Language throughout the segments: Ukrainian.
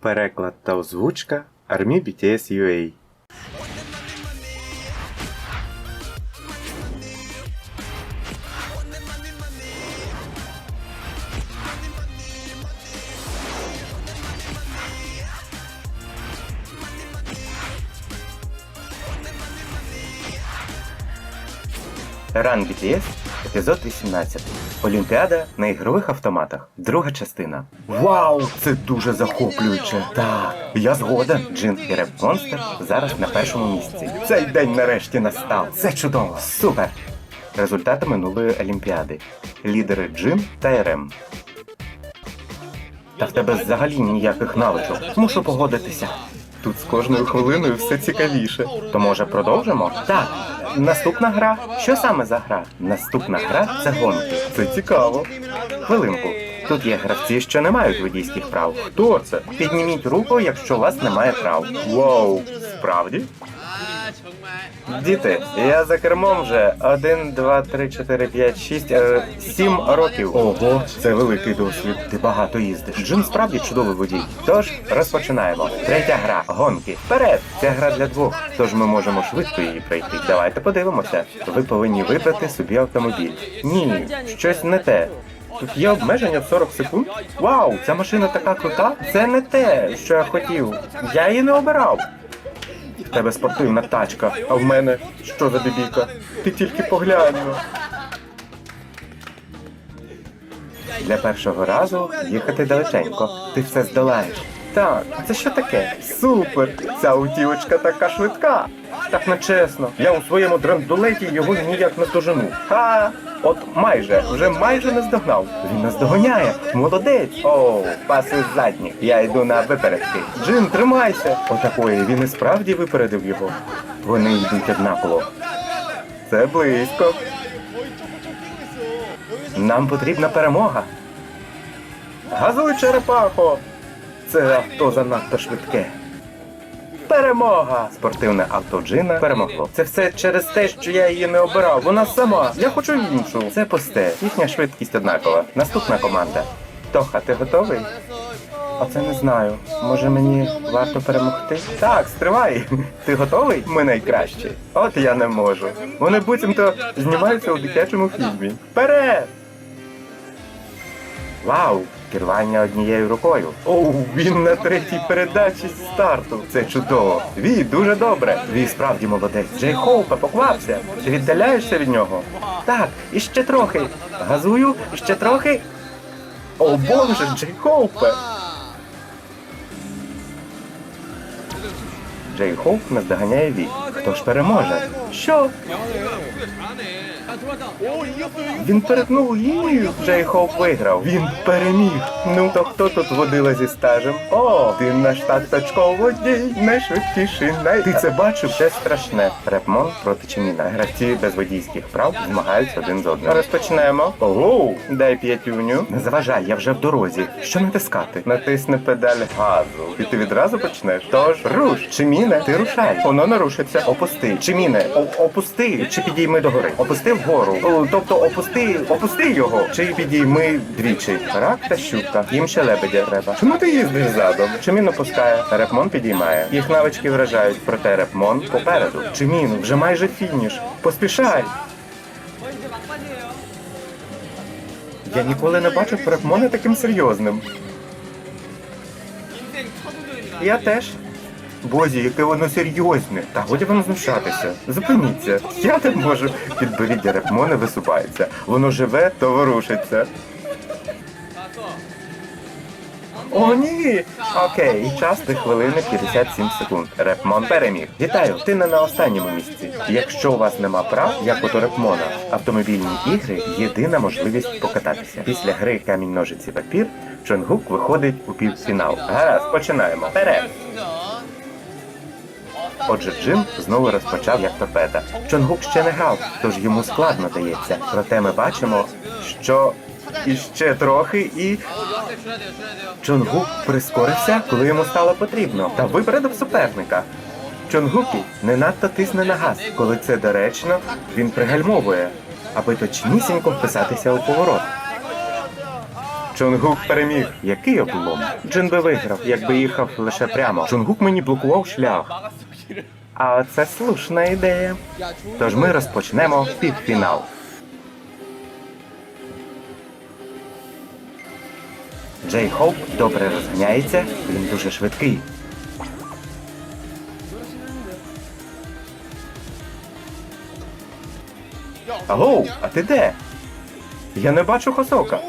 Переклад та озвучка Армі BTS UA. Ран BTS, епізод 18. Олімпіада на ігрових автоматах. Друга частина. Вау! Це дуже захоплююче. Так, я згоден. Джин і Реп Монстер зараз на першому місці. Цей день нарешті настав. Це чудово. Супер! Результати минулої Олімпіади. Лідери Джин та РМ. Та в тебе взагалі ніяких навичок. Мушу погодитися. Тут з кожною хвилиною все цікавіше. То може продовжимо? Так. Наступна гра. Що саме за гра? Наступна гра це гонки. Це цікаво. Хвилинку. Тут є гравці, що не мають водійських прав. Хто це? Підніміть руку, якщо у вас немає прав. Вау, справді? Діти, я за кермом вже 1, 2, 3, 4, 5, 6, 7 років. Ого, це великий досвід. Ти багато їздиш. Джин справді чудовий водій. Тож розпочинаємо. Третя гра гонки. Вперед! Це гра для двох. Тож ми можемо швидко її пройти. Давайте подивимося. Ви повинні вибрати собі автомобіль. Ні, щось не те. Тут є обмеження в 40 секунд. Вау, ця машина така крута. Це не те, що я хотів. Я її не обирав. В тебе спортивна тачка, а в мене що за бібіка? Ти тільки поглянь. Для першого разу їхати далеченько. Ти все здолаєш. Так, це що таке? Супер! Ця утівочка така швидка. Так не чесно. Я у своєму драндулеті його ніяк не дожену. Ха! От майже, вже майже не здогнав. Він нас доганяє. Молодець. О, паси задніх. Я йду на випередки. Джин, тримайся. Отакої, він і справді випередив його. Вони йдуть однаково. Це близько. Нам потрібна перемога. Газуй, черепахо! Це авто занадто швидке. Перемога! Спортивне авто Джина перемогло. Це все через те, що я її не обирав. Вона сама. Я хочу іншу. Це пусте. Їхня швидкість однакова. Наступна команда. Тоха, ти готовий? Оце не знаю. Може мені варто перемогти? Так, стривай. Ти готовий? Ми найкращі. От я не можу. Вони буцімто знімаються у дитячому фільмі. Вперед! Вау! Керування однією рукою. Оу, він на третій передачі з старту. Це чудово. Вій, дуже добре. Вій справді молодець. Джей Хоупе, поквапся. Ти віддаляєшся від нього? Так, і ще трохи. Газую, і ще трохи. О боже, Джей Хоупе. Джей Хоуп наздоганяє Ві. Хто ж переможе? Що? Він перетнув лінію. Джей Хоуп виграв. Він переміг. Ну то хто тут водила зі стажем? О, ти наш таточко водій, най. Ти це бачив? Це страшне. Репмон проти Чиміна. Гравці без водійських прав змагаються один з одним. Розпочнемо. Ого, дай п'ятюню. Не заважай, я вже в дорозі. Що натискати? Натисни педаль газу. І ти відразу почнеш. Тож руш. Чиміне, ти рушай. Воно не рушиться. Опусти. Чиміне, опусти чи підійми догори. Опусти вгору. Тобто опусти, опусти його. Чи підійми двічі. Рак та щука. Їм ще лебедя треба. Чому ти їздиш задом? Чимін опускає. Репмон підіймає. Їх навички вражають, проте репмон попереду. Чимін, вже майже фініш. Поспішай. Я ніколи не бачив репмона таким серйозним. Я теж. Бозі, яке воно серйозне. Та годі вам знущатися. Зупиніться. Я не можу. Підборіддя репмона висувається. Воно живе, то ворушиться. О, ні! Окей, час 3 хвилини 57 секунд. Репмон переміг. Вітаю, ти не на останньому місці. Якщо у вас нема прав, як от у Репмона, автомобільні ігри єдина можливість покататися. Після гри камінь ножиці папір Чонгук виходить у півфінал. Гаразд, починаємо. Вперед! Отже, Джим знову розпочав як торпеда. Чонгук ще не грав, тож йому складно дається. Проте ми бачимо, що іще трохи і Чонгук прискорився, коли йому стало потрібно, та випередив суперника. Чонгукі не надто тисне на газ. Коли це доречно, він пригальмовує, аби точнісінько вписатися у поворот. Чонгук переміг. Який облом? Джин би виграв, якби їхав лише прямо. Чонгук мені блокував шлях. А це слушна ідея. Тож ми розпочнемо півфінал. Джей Хоуп добре розганяється, він дуже швидкий. Агоу, а ти де? Я не бачу Хосока.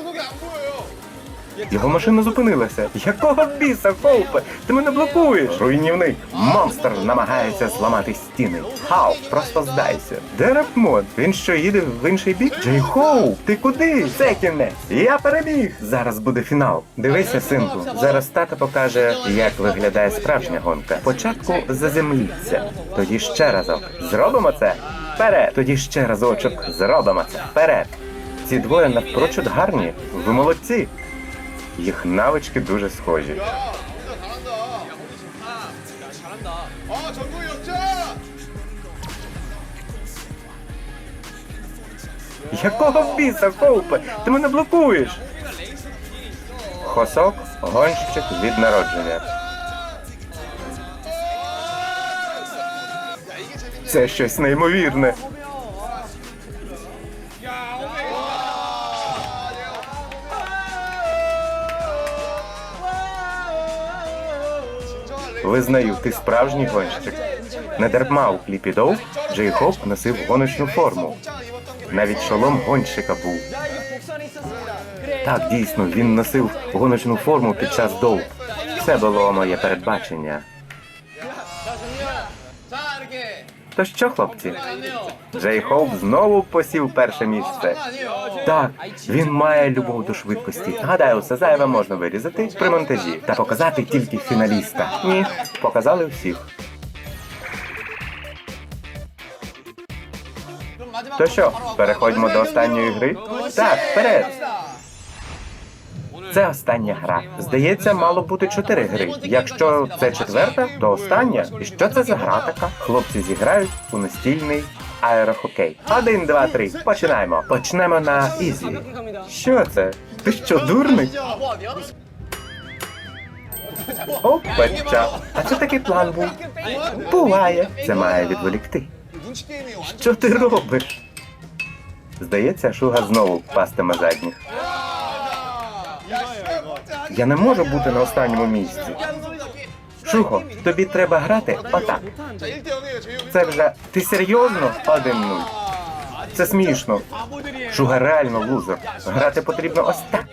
Його машина зупинилася. Якого біса, Хоупе? Ти мене блокуєш! Руйнівний Монстр намагається зламати стіни. Хау, просто здайся. Де рапмод? Він що їде в інший бік? Джей Хоуп, ти куди? Це кінець! Я переміг! Зараз буде фінал. Дивися, синку. Зараз тата покаже, як виглядає справжня гонка. Спочатку заземліться, тоді ще разок. Зробимо це. Вперед! Тоді ще разочок. Зробимо це. Вперед! Ці двоє напрочуд гарні. Ви молодці. Їх навички дуже схожі. Якого біса, Коупе? Ти мене блокуєш? Хосок гонщик від народження. Це щось неймовірне. Визнаю, ти справжній гонщик. Не дарма у кліпі Доу Джей Хоп носив гоночну форму. Навіть шолом гонщика був. Так, дійсно, він носив гоночну форму під час доу. Це було моє передбачення. То що, хлопці? Джей Хоуп знову посів перше місце. Так, він має любов до швидкості. Гадаю, все зайве можна вирізати при монтажі та показати тільки фіналіста. Ні, показали всіх. То що, переходьмо до останньої гри? Так, вперед! Це остання гра. Здається, мало бути чотири гри. Якщо це четверта, то остання. І що це за гра така? Хлопці зіграють у настільний аерохокей. Один, два, три. Починаємо. Почнемо на ізі. Що це? Ти що дурний? Опача. А це такий план був. Буває. Це має відволікти. Що ти робиш? Здається, шуга знову пастиме задніх. Я не можу бути на останньому місці. Шухо, тобі треба грати отак. Це вже ти серйозно? 1-0. Це смішно. Шуга реально лузер. Грати потрібно ось так.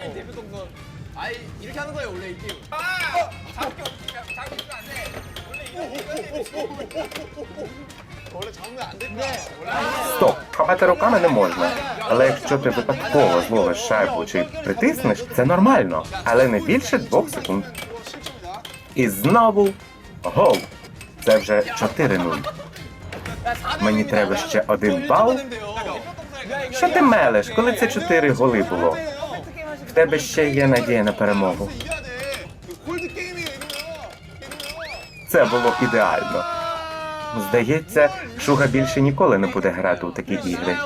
Стоп, хапати руками не можна. Але якщо ти випадково зловиш шайбу чи притиснеш, це нормально, але не більше двох секунд. І знову гол. Це вже 4-0. Мені треба ще один бал. Що ти мелеш, коли це 4 голи було? В тебе ще є надія на перемогу. Це було ідеально. Здається, Шуга більше ніколи не буде грати у такі ігри.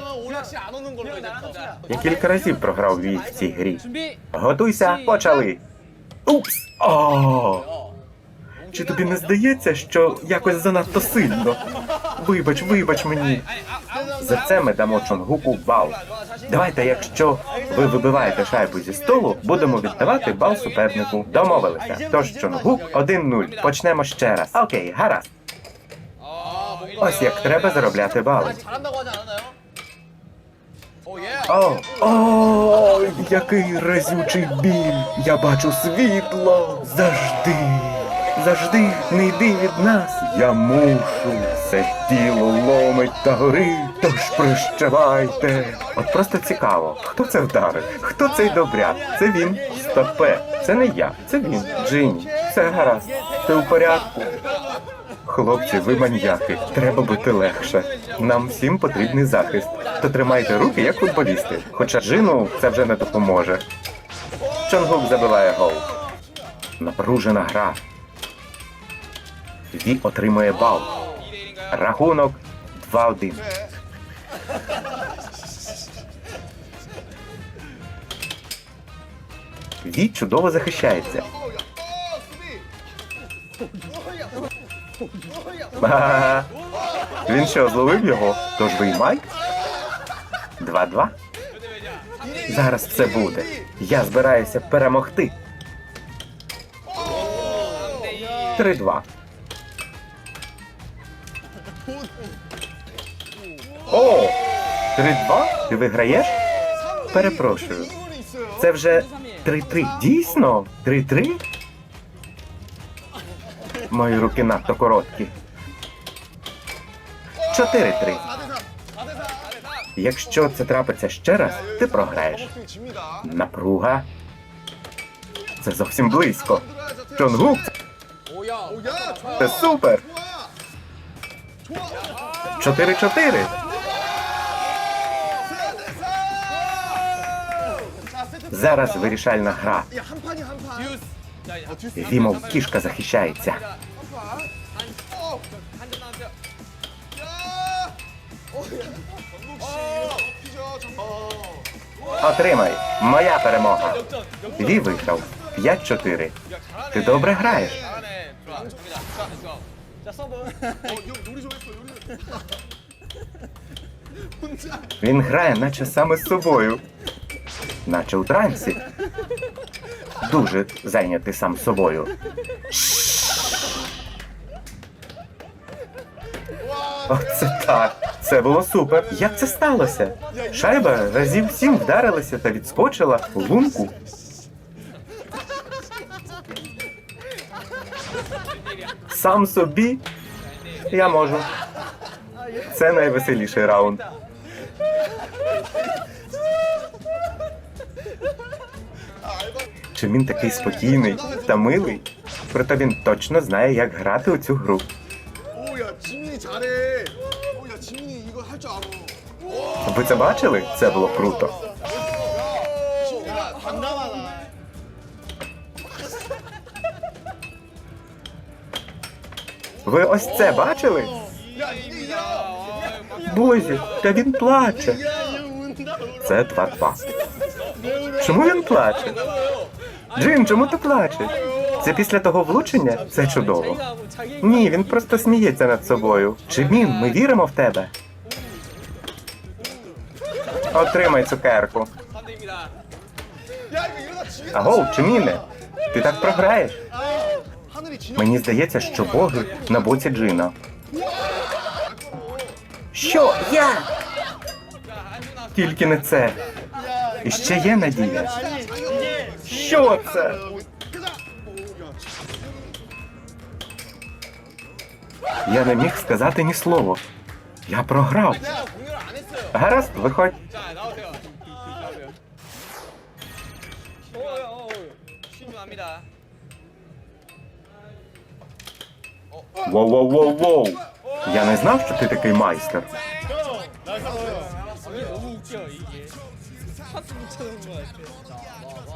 Я кілька разів програв в цій грі. Готуйся, почали. Упс! О! Чи тобі не здається, що якось занадто сильно? Вибач, вибач мені. За це ми дамо Чонгуку бал. Давайте, якщо ви вибиваєте шайбу зі столу, будемо віддавати бал супернику. Домовилися. Тож Чонгук 1-0. Почнемо ще раз. Окей, гаразд. Ось як треба заробляти бали. О, о, який разючий біль! Я бачу світло завжди. Завжди не йди від нас. Я мушу. Це тіло ломить та горить. Тож прищавайте! От просто цікаво, хто це вдарив? Хто цей добряк? Це він. Стопе. Це не я, це він. Джині. Все гаразд. Ти у порядку. Хлопці, ви маньяки. Треба бути легше. Нам всім потрібний захист. То тримайте руки, як футболісти. Хоча Джину це вже не допоможе. Чонгук забиває гол. Напружена гра. Ві отримує бал. Рахунок 2-1. Ві чудово захищається. Він що, зловив його? Тож виймай. 2-2. Зараз все буде. Я збираюся перемогти. 3-2. О! 3-2? Ти виграєш? Перепрошую. Це вже 3-3. Дійсно? 3-3? Мої руки надто короткі. 4-3. Якщо це трапиться ще раз, ти програєш. Напруга. Це зовсім близько. Чонгук. Це супер. 4-4. Зараз вирішальна гра. Зі, кішка захищається. Отримай. Моя перемога. Ві виграв. 5-4. Ти добре граєш. Він грає, наче саме з собою. Наче у трансі. Дуже зайнятий сам собою. Оце так. Це було супер. Як це сталося? Шайба разів сім вдарилася та відскочила у лунку. Сам собі я можу. Це найвеселіший раунд. чи він такий спокійний та милий, проте він точно знає, як грати у цю гру. Ви це бачили? Це було круто. Ви ось це бачили? Бозі, та він плаче. Це 2-2. Чому він плаче? Джим, чому ти плачеш? Це після того влучення? Це чудово. Ні, він просто сміється над собою. Джимін, ми віримо в тебе. Отримай цукерку. Агоу, Джиміне, ти так програєш. Мені здається, що боги на боці Джина. Що я? Тільки не це. І ще є надія. Що це? Я не міг сказати ні слова. Я програв. Гаразд, виходь. Воу-воу-воу-воу! Я не знав, що ти такий майстер.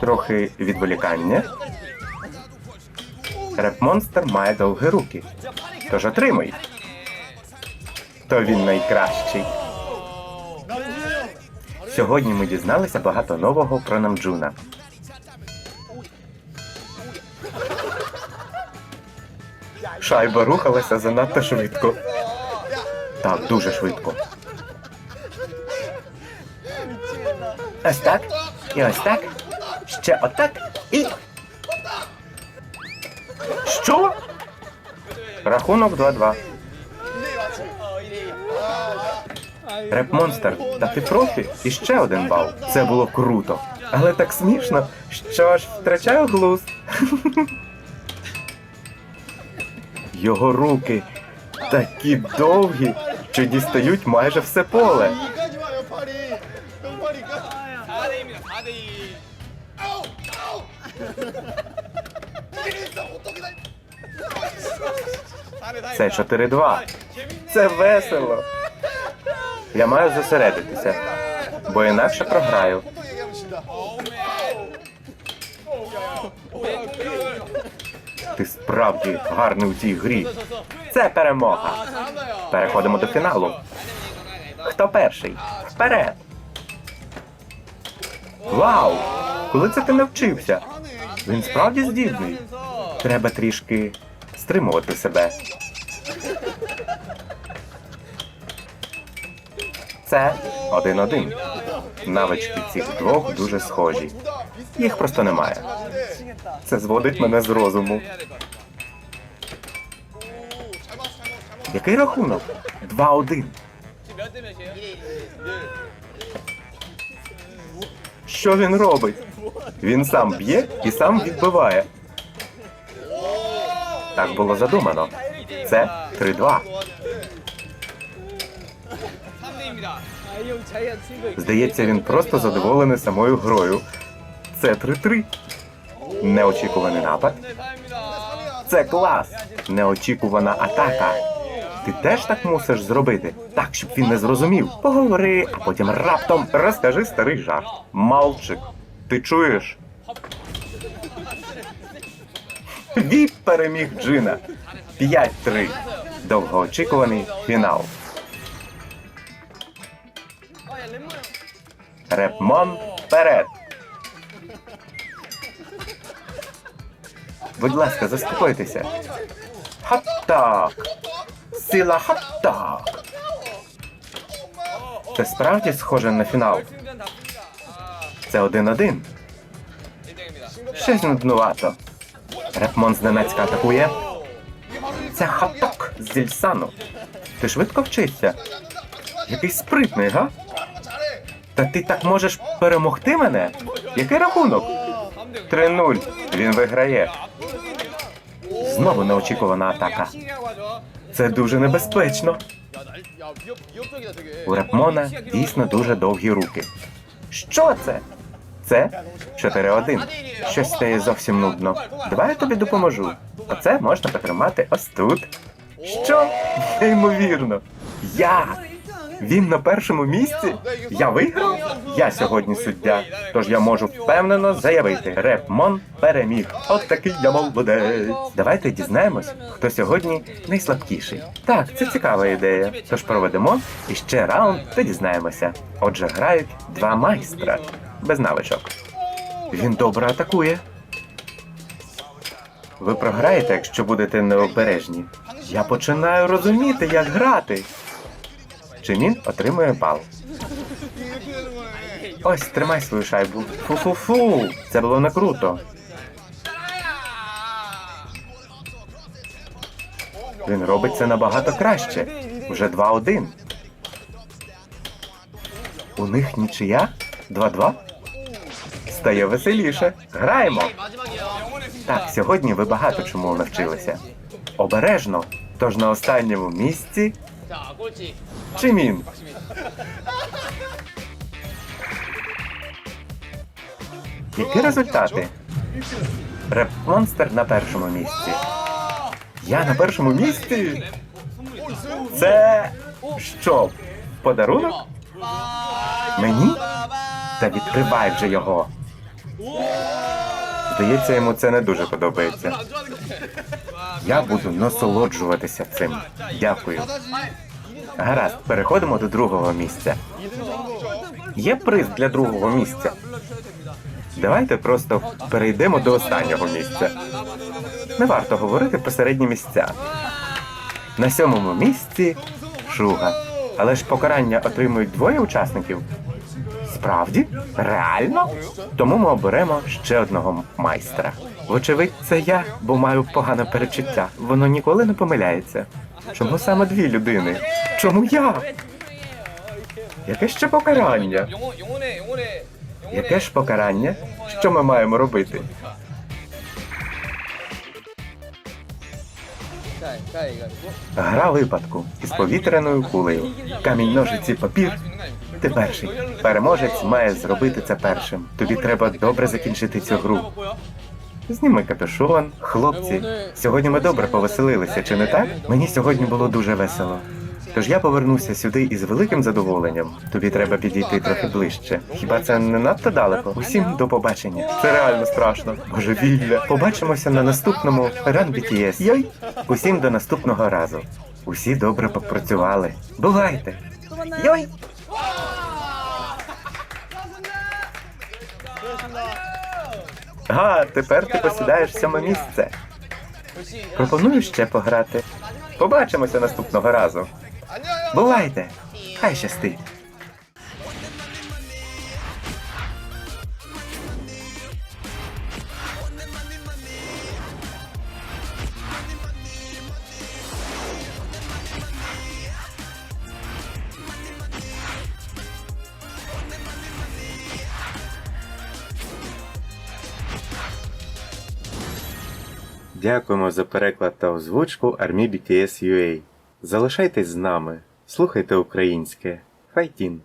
Трохи відволікання. Реп-монстр має довгі руки. Тож отримуй. То він найкращий. Сьогодні ми дізналися багато нового про Намджуна. Шайба рухалася занадто швидко. Так, дуже швидко. Ось так. І ось так ще отак і. Що? Рахунок 2-2. Реп-монстр, та ти профі і ще один бал. Це було круто. Але так смішно, що аж втрачаю глузд. Його руки такі довгі, що дістають майже все поле. Це 4-2. Це весело. Я маю зосередитися, бо інакше програю. Ти справді гарний у цій грі. Це перемога. Переходимо до фіналу. Хто перший? Вперед! Вау! Коли це ти навчився? Він справді здібний. Треба трішки стримувати себе. Все один-один. Навички цих двох дуже схожі. Їх просто немає. Це зводить мене з розуму. Який рахунок? 2-1. Що він робить? Він сам б'є і сам відбиває. Так було задумано. Це 3-2. Здається, він просто задоволений самою грою. Це 3-3. Неочікуваний напад. Це клас. Неочікувана атака. Ти теж так мусиш зробити, так щоб він не зрозумів. Поговори, а потім раптом розкажи старий жарт. Малчик, ти чуєш? Віп переміг Джина. 5-3. Довгоочікуваний фінал. Репман вперед. Будь ласка, заспокойтеся. Хаттак! Сила хаттак! Це справді схоже на фінал. Це один-один. Щось нуднувато. Репмон з Донецька атакує. Це хаток з Зільсану. Ти швидко вчишся. Який спритний, га? Та ти так можеш перемогти мене? Який рахунок? 3-0. Він виграє. Знову неочікувана атака. Це дуже небезпечно. У Репмона дійсно дуже довгі руки. Що це? Це 4-1. Щось стає зовсім нудно. Давай я тобі допоможу. Оце можна потримати ось тут. Що? Неймовірно. Як? Він на першому місці? Я виграв? Я сьогодні суддя, тож я можу впевнено заявити: Репмон переміг. От такий я молодець. Давайте дізнаємось, хто сьогодні найслабкіший. Так, це цікава ідея. Тож проведемо і ще раунд та дізнаємося. Отже, грають два майстра без навичок. Він добре атакує. Ви програєте, якщо будете необережні. Я починаю розуміти, як грати. Чимін отримує бал. Ось, тримай свою шайбу. Фу-фу-фу. Це було не круто. Він робить це набагато краще. Вже 2-1. У них нічия? 2-2? Стає веселіше. Граємо. Так, сьогодні ви багато чому навчилися. Обережно. Тож на останньому місці 자, 꼴찌. Чимін. Які результати? Реп Монстер на першому місці. Я на першому місці? Це що? Подарунок? Мені? Та відкривай вже його. Здається, йому це не дуже подобається. Я буду насолоджуватися цим. Дякую. Гаразд, переходимо до другого місця. Є приз для другого місця. Давайте просто перейдемо до останнього місця. Не варто говорити про середні місця. На сьомому місці шуга. Але ж покарання отримують двоє учасників. Справді, реально, тому ми оберемо ще одного майстра. Вочевидь, це я, бо маю погане перечуття. Воно ніколи не помиляється. Чому саме дві людини? Чому я? Яке ще покарання? Яке ж покарання? Що ми маємо робити? Гра випадку із повітряною кулею. Камінь ножиці папір. Ти перший. Переможець має зробити це першим. Тобі треба добре закінчити цю гру. Зніми капюшон, хлопці. Сьогодні ми добре повеселилися, чи не так? Мені сьогодні було дуже весело. Тож я повернуся сюди із великим задоволенням. Тобі треба підійти трохи ближче. Хіба це не надто далеко? Усім до побачення. Це реально страшно. Божевілля. Побачимося на наступному Run BTS. Йой! Усім до наступного разу. Усі добре попрацювали. Бувайте! Йой! Ага, тепер ти посідаєш сьоме місце. Пропоную ще пограти. Побачимося наступного разу. Бувайте! Хай щастить! Дякуємо за переклад та озвучку Армі BTS UA. Залишайтесь з нами, слухайте українське. Файтін!